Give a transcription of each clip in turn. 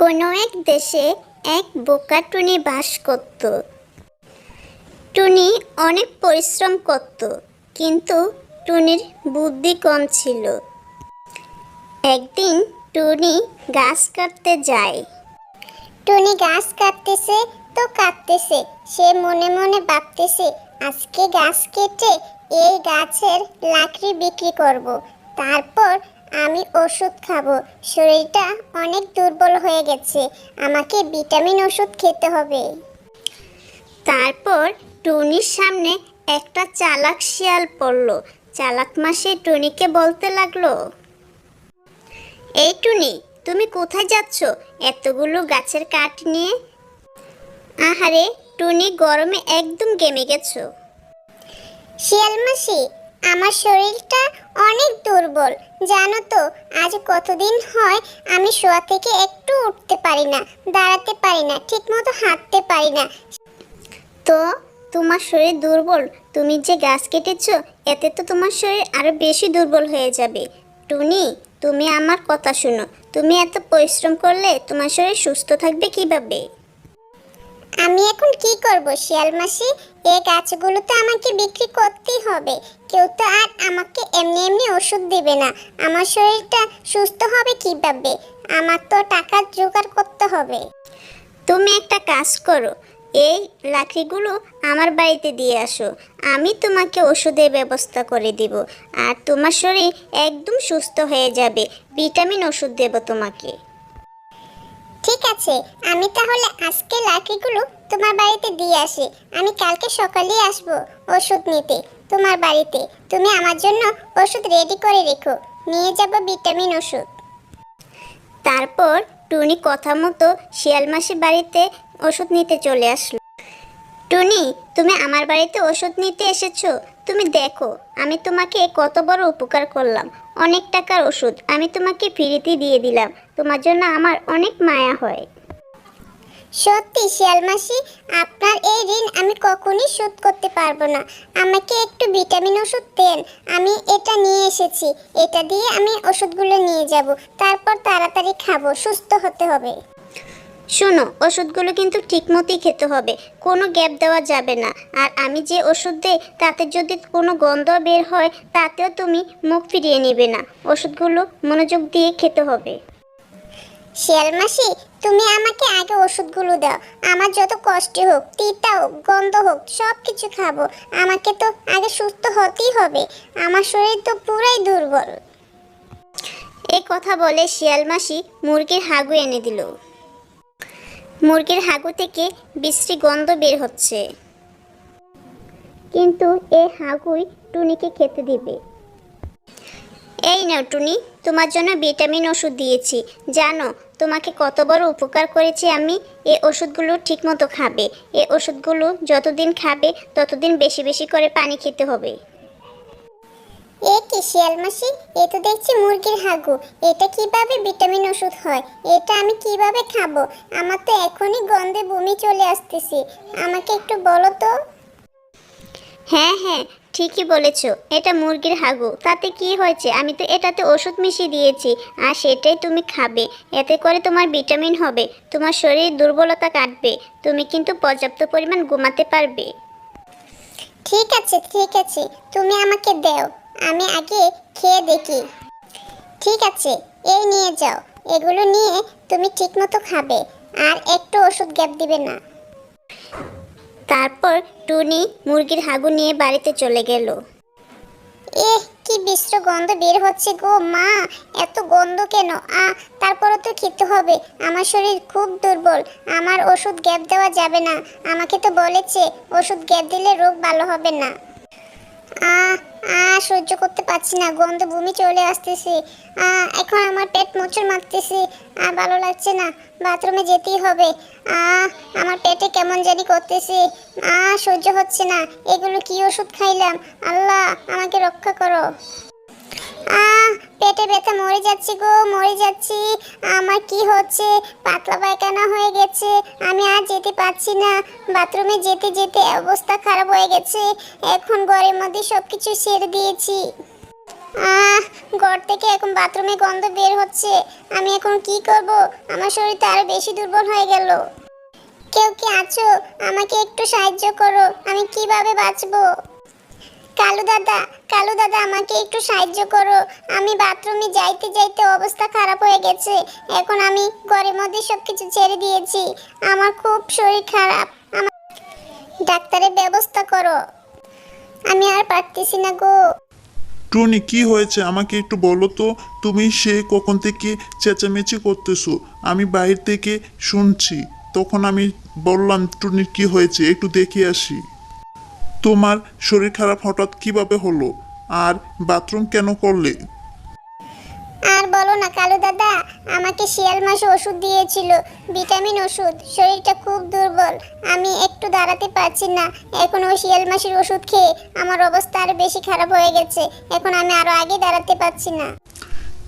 কোনো এক দেশে এক বোকা টুনি বাস করত। টুনি অনেক পরিশ্রম করত, কিন্তু টুনির বুদ্ধি কম ছিল। একদিন টুনি গাছ কাটতে যায়। টুনি গাছ কাটতেছে, তো কাটতেছে। সে মনে মনে ভাবতেছে, আজকে গাছ কেটে এই গাছের লাকড়ি বিক্রি করব। তারপর আমি ওষুধ খাব। শরীরটা অনেক দুর্বল হয়ে গেছে। আমাকে ভিটামিন ওষুধ খেতে হবে। তারপর টুনির সামনে একটা চালাক শিয়াল পড়ল। চালাক মাসে টুনিকে বলতে লাগল, এই টুনি, তুমি কোথায় যাচ্ছ? এতগুলো গাছের কাঠ নিয়ে? আহারে, টুনি গরমে একদম গেমে গেছো। শিয়াল মাসি আমার শরীরটা অনেক দুর্বল। জানো তো, আজ কতদিন হয় আমি শোয়া থেকে একটু উঠতে পারি না, দাঁড়াতে পারি না, ঠিকমতো হাঁটতে পারি না। তো, তোমার শরীর দুর্বল, তুমি যে গাছ কেটেছো, এতে তো তোমার শরীর আরও বেশি দুর্বল হয়ে যাবে। টুনি, তুমি আমার কথা শোনো, তুমি এত পরিশ্রম করলে তোমার শরীর সুস্থ থাকবে কীভাবে? আমি এখন কি করব, শিয়াল মাসি? এই গাছগুলো তো আমাকে বিক্রি করতেই হবে। কেউ তো আর আমাকে এমনি এমনি ওষুধ দেবে না। আমার শরীরটা সুস্থ হবে কীভাবে? আমার তো টাকা জোগাড় করতে হবে। তুমি একটা কাজ করো, এই লাকড়িগুলো আমার বাড়িতে দিয়ে আসো। আমি তোমাকে ওষুধের ব্যবস্থা করে দিব, আর তোমার শরীর একদম সুস্থ হয়ে যাবে। ভিটামিন ওষুধ দেব তোমাকে। ঠিক আছে, আমি তাহলে আজকে লাকড়িগুলো তোমার বাড়িতে দিয়ে আসি। আমি কালকে সকালেই আসব ওষুধ নিতে তোমার বাড়িতে। তুমি আমার জন্য ওষুধ রেডি করে রেখো। নিয়ে যাব ভিটামিন ওষুধ। তারপর টুনি কথা মতো শিয়াল মাসির বাড়িতে ওষুধ নিতে চলে আসলো। টুনি, তুমি আমার বাড়িতে ওষুধ নিতে এসেছ? তুমি দেখো, আমি তোমাকে কত বড় উপকার করলাম। অনেক টাকার ওষুধ আমি তোমাকে ফ্রিতে দিয়ে দিলাম। তোমার জন্য আমার অনেক মায়া হয়। সত্যি শিয়ালমাসি আপনার এই ঋণ আমি কখনই শোধ করতে পারব না। আমাকে একটু ভিটামিন ওষুধ দেন, আমি এটা নিয়ে এসেছি। এটা দিয়ে আমি ওষুধগুলো নিয়ে যাব। তারপর তাড়াতাড়ি খাব, সুস্থ হতে হবে। শোনো ওষুধগুলো কিন্তু ঠিকমতোই খেতে হবে কোনো গ্যাপ দেওয়া যাবে না। আর আমি যে ওষুধ দেই তাতে যদি কোনো গন্ধ বের হয় তাতেও তুমি মুখ ফিরিয়ে নেবে না। ওষুধগুলো মনোযোগ দিয়ে খেতে হবে। শিয়াল মাসি তুমি আমাকে আগে ওষুধগুলো দাও। আমার যত কষ্ট হোক তিতা হোক গন্ধ হোক সব কিছু খাব। আমাকে তো আগে সুস্থ হতেই হবে। আমার শরীর তো পুরাই দুর্বল। এই কথা বলে শিয়াল মাসি মুরগির হাগু এনে দিল। মুরগির হাগু থেকে বিশ্রী গন্ধ বের হচ্ছে। কিন্তু এই হাগুই টুনিকে খেতে দিবে। এই নাও টুনি, তোমার জন্য ভিটামিন ওষুধ দিয়েছি। জানো, তোমাকে কত বড় উপকার করেছি আমি। এই ওষুধগুলো ঠিকমতো খাবে। এই ওষুধগুলো যতদিন খাবে, ততদিন বেশি বেশি করে পানি খেতে হবে। এ কি শিয়াল মাসি? এ তো দেখছি মুরগির হাগু। এটা কীভাবে ভিটামিন ওষুধ হয়? এটা আমি কীভাবে খাব? আমার তো এখনই গন্ধে বমি চলে আসতেছে। আমাকে একটু বলো তো। হ্যাঁ হ্যাঁ ঠিকই বলেছ। এটা মুরগির হাগু। তাতে কি হয়েছে? আমি তো এটাতে ওষুধ মিশিয়ে দিয়েছি। আর সেটাই তুমি খাবে। এতে করে তোমার ভিটামিন হবে। তোমার শরীর দুর্বলতা কাটবে। তুমি কিন্তু পর্যাপ্ত পরিমাণ ঘুমাতে পারবে। ঠিক আছে ঠিক আছে। তুমি আমাকে দাও। আমি আগে খেয়ে দেখি। ঠিক আছে, এই নিয়ে যাও। এগুলো নিয়ে তুমি ঠিকমতো খাবে, আর একটু ওষুধ গ্যাপ দিবে না। তারপর টুনি মুরগির হাগু নিয়ে বাড়িতে চলে গেল। এ কি বিশ্র গন্ধ বের হচ্ছে গো মা, এত গন্ধ কেন? আ, তারপরও তো খেতে হবে। আমার শরীর খুব দুর্বল, আমার ওষুধ গ্যাপ দেওয়া যাবে না। আমাকে তো বলেছে, ওষুধ গ্যাপ দিলে রোগ ভালো হবে না। আ আ সহ্য করতে পারছি না গন্ধ বমি চলে আসতেছি। আ এখন আমার পেট মোচড় মারতেছি। আর ভালো লাগছে না, বাথরুমে যেতেই হবে। আ আমার পেটে কেমন জানি করতেছি। আ সহ্য হচ্ছে না, এগুলো কি ওষুধ খাইলাম? আল্লাহ, আমাকে রক্ষা করো। আহ পেটে ব্যথা মরে যাচ্ছি গো, মরে যাচ্ছি। আমার কি হচ্ছে? পাতলা পায়খানা হয়ে গেছে। আমি আর যেতে পারছি না। বাথরুমে যেতে যেতে অবস্থা খারাপ হয়ে গেছে। এখন ঘরের মধ্যে সব কিছু ছেড়ে দিয়েছি। আহ, ঘর থেকে এখন বাথরুমে গন্ধ বের হচ্ছে। আমি এখন কি করব? আমার শরীর তো আরও বেশি দুর্বল হয়ে গেল। কেউ কি আছো? আমাকে একটু সাহায্য করো। আমি কীভাবে বাঁচবো? কালু দাদা কালু দাদা, আমাকে একটু সাহায্য করো। আমি বাথরুমে যাইতে যাইতে অবস্থা খারাপ হয়ে গেছে। এখন আমি ঘরের মধ্যে সব কিছু ছেড়ে দিয়েছি। আমার খুব শরীর খারাপ। আমার ডাক্তারের ব্যবস্থা করো। আমি আর পারতেছি না গো। টুনি, কি হয়েছে? আমাকে একটু বলো তো, তুমি সে কখন থেকে চেঁচামেচি করতেছো? আমি বাইরে থেকে শুনছি। তখন আমি বললাম টুনির কি হয়েছে? একটু দেখে আসি। তোমার শরীর খারাপ হঠাৎ কীভাবে হলো? আর বাথরুম কেন করলে? আর বলো না কালু দাদা আমাকে শিয়াল মাসে ওষুধ দিয়েছিল ভিটামিন ওষুধ। শরীরটা খুব দুর্বল আমি একটু দাঁড়াতে পারছি না। এখন ওই শিয়াল মাসের ওষুধ খেয়ে আমার অবস্থা আরও বেশি খারাপ হয়ে গেছে। এখন আমি আরও আগে দাঁড়াতে পারছি না।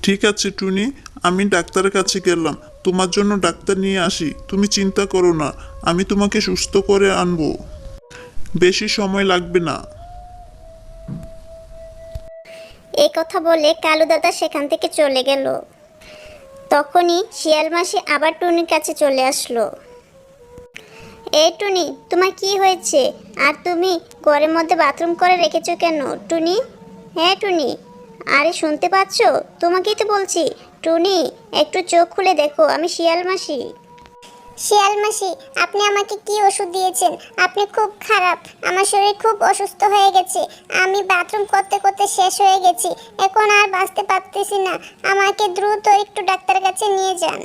ঠিক আছে টুনি আমি ডাক্তারের কাছে গেলাম। তোমার জন্য ডাক্তার নিয়ে আসি তুমি চিন্তা করো না। আমি তোমাকে সুস্থ করে আনব। বেশি সময় লাগবে না। এই কথা বলে কালু দাদা সেখান থেকে চলে গেল। তখনই শিয়াল মাসি আবার টুনির কাছে চলে আসলো। এই টুনি, তোমার কি হয়েছে? আর তুমি ঘরের মধ্যে বাথরুম করে রেখেছো কেন, টুনি? হ্যাঁ টুনি। আরে, শুনতে পাচ্ছ? তোমাকেই তো বলছি। টুনি, একটু চোখ খুলে দেখো, আমি শিয়াল মাসি। শিয়াল মাসি, আপনি আমাকে কি ওষুধ দিয়েছেন? আপনি খুব খারাপ। আমার শরীর খুব অসুস্থ হয়ে গেছে। আমি বাথরুম করতে করতে শেষ হয়ে গেছি। এখন আর বাঁচতে পারতেছি না। আমাকে দ্রুত একটু ডাক্তারের কাছে নিয়ে যান।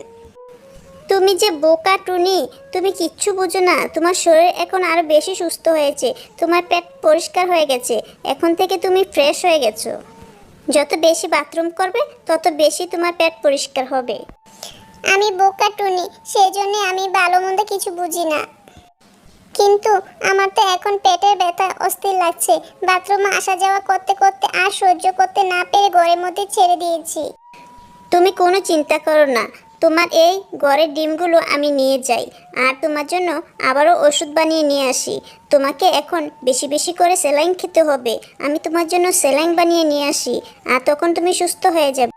তুমি যে বোকা টুনি, তুমি কিচ্ছু বুঝো না। তোমার শরীর এখন আরও বেশি সুস্থ হয়েছে। তোমার পেট পরিষ্কার হয়ে গেছে। এখন থেকে তুমি ফ্রেশ হয়ে গেছো। যত বেশি বাথরুম করবে, তত বেশি তোমার পেট পরিষ্কার হবে। আমি বোকা টুনি সেই জন্য আমি ভালো মন্দ কিছু বুঝি না। কিন্তু আমার তো এখন পেটের ব্যথা অস্থির লাগছে। বাথরুমে আসা যাওয়া করতে করতে আর সহ্য করতে না পেরে ঘরের মধ্যে ছেড়ে দিয়েছি। তুমি কোনো চিন্তা করো না। তোমার এই গড়ের ডিমগুলো আমি নিয়ে যাই। আর তোমার জন্য আবারও ওষুধ বানিয়ে নিয়ে আসি। তোমাকে এখন বেশি বেশি করে স্যালাইন খেতে হবে। আমি তোমার জন্য স্যালাইন বানিয়ে নিয়ে আসি। আর তখন তুমি সুস্থ হয়ে যাবে।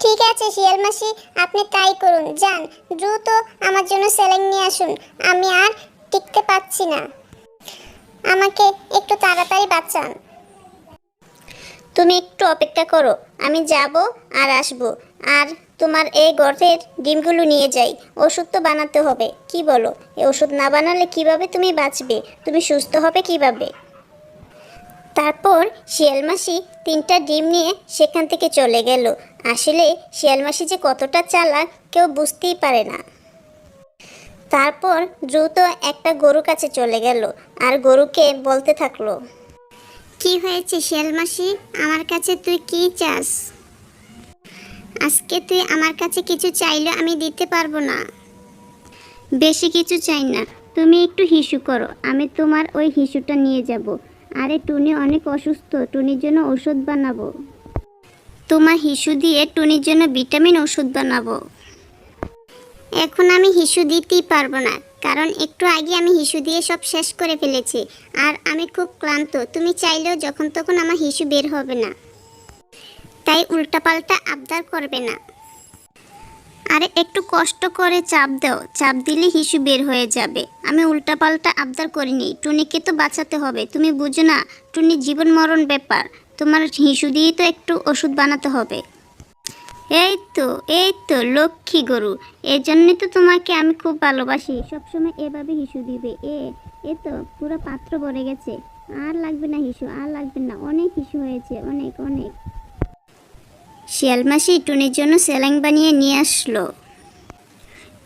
ঠিক আছে শিয়াল মাসি, আপনি তাই করুন। যান, দ্রুত আমার জন্য স্যালাইন নিয়ে আসুন। আমি আর টিকতে পারছি না। আমাকে একটু তাড়াতাড়ি বাঁচান। তুমি একটু অপেক্ষা করো। আমি যাব আর আসব। আর তোমার এই গর্তের ডিমগুলো নিয়ে যাই। ওষুধ তো বানাতে হবে। কি বলো? এই ওষুধ না বানালে কীভাবে তুমি বাঁচবে? তুমি সুস্থ হবে কীভাবে? তারপর শিয়ালমাসি তিনটা ডিম নিয়ে সেখান থেকে চলে গেল। আসলে শিয়ালমাসি যে কতটা চালাক কেউ বুঝতেই পারে না। তারপর দ্রুত একটা গরু কাছে চলে গেল আর গরুকে বলতে থাকল, কি হয়েছে শিয়ালমাসি আমার কাছে তুই কি চাস? আজকে তুই আমার কাছে কিছু চাইলে আমি দিতে পারব না। বেশি কিছু চাই না। তুমি একটু হিসু করো। আমি তোমার ওই হিসুটা নিয়ে যাব। আরে টুনি অনেক অসুস্থ, টুনির জন্য ওষুধ বানাবো। তোমার হিসু দিয়ে টুনির জন্য ভিটামিন ওষুধ বানাবো। এখন আমি হিসু দিতেই পারব না, কারণ একটু আগে আমি হিসু দিয়ে সব শেষ করে ফেলেছি, আর আমি খুব ক্লান্ত, তুমি চাইলেও যখন তখন আমার হিসু বের হবে না। তাই উল্টাপাল্টা আবদার করবে না। আরে একটু কষ্ট করে চাপ দাও। চাপ দিলে হিসু বের হয়ে যাবে। আমি উল্টাপাল্টা আবদার করিনি। টুনিকে তো বাঁচাতে হবে। তুমি বুঝো না টুনির জীবন মরণ ব্যাপার। তোমার হিসু দিয়েই তো একটু ওষুধ বানাতে হবে। এই তো এই তো, লক্ষ্মী গরু। এই জন্যই তো তোমাকে আমি খুব ভালোবাসি। সবসময় এভাবে হিসু দিবে। এ এ তো, পুরো পাত্র ভরে গেছে। আর লাগবে না হিসু, আর লাগবে না। অনেক হিসু হয়েছে, অনেক অনেক। শিয়াল মাসি টুনির জন্য স্যালাইন বানিয়ে নিয়ে আসলো।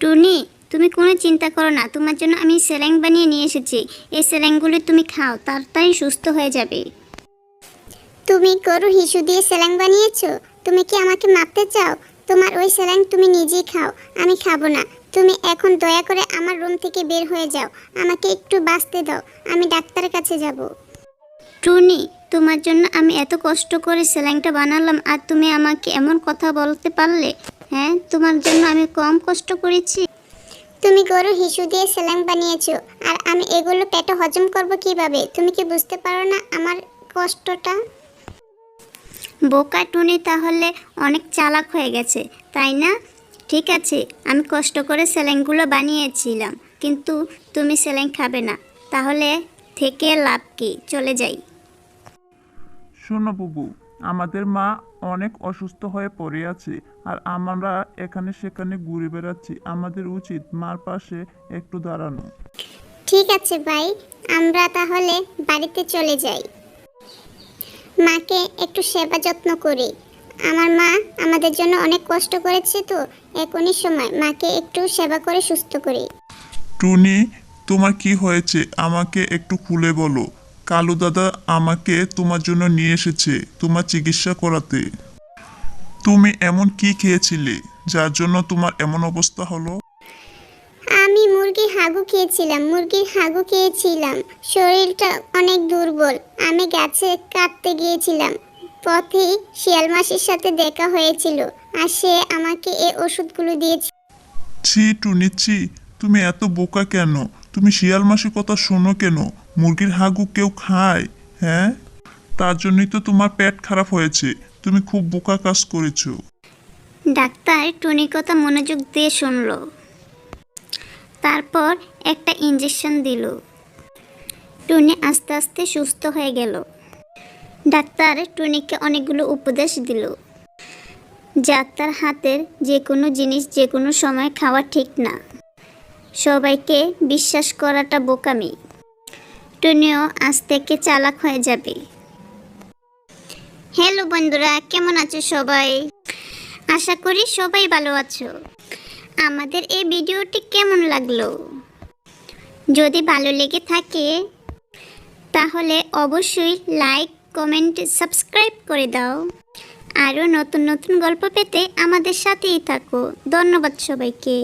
টুনি, তুমি কোনো চিন্তা করো না, তোমার জন্য আমি স্যালাইন বানিয়ে নিয়ে এসেছি। এই স্যালাইনগুলো তুমি খাও, তাড়াতাড়ি সুস্থ হয়ে যাবে। তুমি গরু হিসু দিয়ে স্যালাইন বানিয়েছো? তুমি কি আমাকে মারতে চাও? তোমার ওই স্যালাইন তুমি নিজেই খাও, আমি খাব না। তুমি এখন দয়া করে আমার রুম থেকে বের হয়ে যাও, আমাকে একটু বাঁচতে দাও, আমি ডাক্তারের কাছে যাব। টুনি তোমার জন্য আমি এত কষ্ট করে স্যালাইনটা বানালাম আর তুমি আমাকে এমন কথা বলতে পারলে? হ্যাঁ তোমার জন্য আমি কম কষ্ট করেছি। তুমি গরু হিসু দিয়ে স্যালাইন বানিয়েছো আর আমি এগুলো পেটে হজম করব কীভাবে? তুমি কি বুঝতে পারো না আমার কষ্টটা? বোকা টুনি তাহলে অনেক চালাক হয়ে গেছে তাই না? ঠিক আছে আমি কষ্ট করে স্যালাইনগুলো বানিয়েছিলাম কিন্তু তুমি স্যালাইন খাবে না। তাহলে থেকে লাভ কি? চলে যাই। শোনো বুবু আমাদের মা অনেক অসুস্থ হয়ে পড়ে আছে আর আমরা এখানে সেখানে ঘুরে বেড়াচ্ছি। আমাদের উচিত মার পাশে একটু দাঁড়ানো। ঠিক আছে ভাই আমরা তাহলে বাড়িতে চলে যাই। মাকে একটু সেবা যত্ন করি। আমার মা আমাদের জন্য অনেক কষ্ট করেছে তো এখনই সময় মাকে একটু সেবা করে সুস্থ করি। টুনি তোমার কি হয়েছে? আমাকে একটু খুলে বলো। কালু দাদা আমাকে তোমার জন্য নিয়ে এসেছে তোমার চিকিৎসা করাতে। তুমি এমন কি খেয়েছিলে যার জন্য তোমার এমন অবস্থা হলো? আমি মুরগির হাগু খেয়েছিলাম মুরগির হাগু খেয়েছিলাম। শরীরটা অনেক দুর্বল। আমি গাছে কাটতে গিয়েছিলাম। পথেই শিয়াল মাসির সাথে দেখা হয়েছিল আর সে আমাকে এই ওষুধগুলো দিয়েছে। ছি টুনি ছি তুমি এত বোকা কেন? তুমি শিয়াল মাসির কথা শোনো কেন? মুরগির হাগু কেউ খায় হ্যাঁ? তার জন্যই তো তোমার পেট খারাপ হয়েছে। তুমি খুব বোকা কাজ করেছ। ডাক্তার টুনির কথা মনোযোগ দিয়ে শুনলো। তারপর একটা ইঞ্জেকশন দিল। টুনি আস্তে আস্তে সুস্থ হয়ে গেল। ডাক্তার টুনিকে অনেকগুলো উপদেশ দিল। যা তার হাতের যে কোনো জিনিস যে কোনো সময় খাওয়া ঠিক না। সবাইকে বিশ্বাস করাটা বোকামি। টুনিও আজ থেকে চালাক হয়ে যাবে। হ্যালো বন্ধুরা, কেমন আছো সবাই? আশা করি সবাই ভালো আছো। আমাদের এই ভিডিওটি কেমন লাগল? যদি ভালো লেগে থাকে, তাহলে অবশ্যই লাইক, কমেন্ট, সাবস্ক্রাইব করে দাও। আরও নতুন নতুন গল্প পেতে আমাদের সাথেই থাকো। ধন্যবাদ সবাইকে।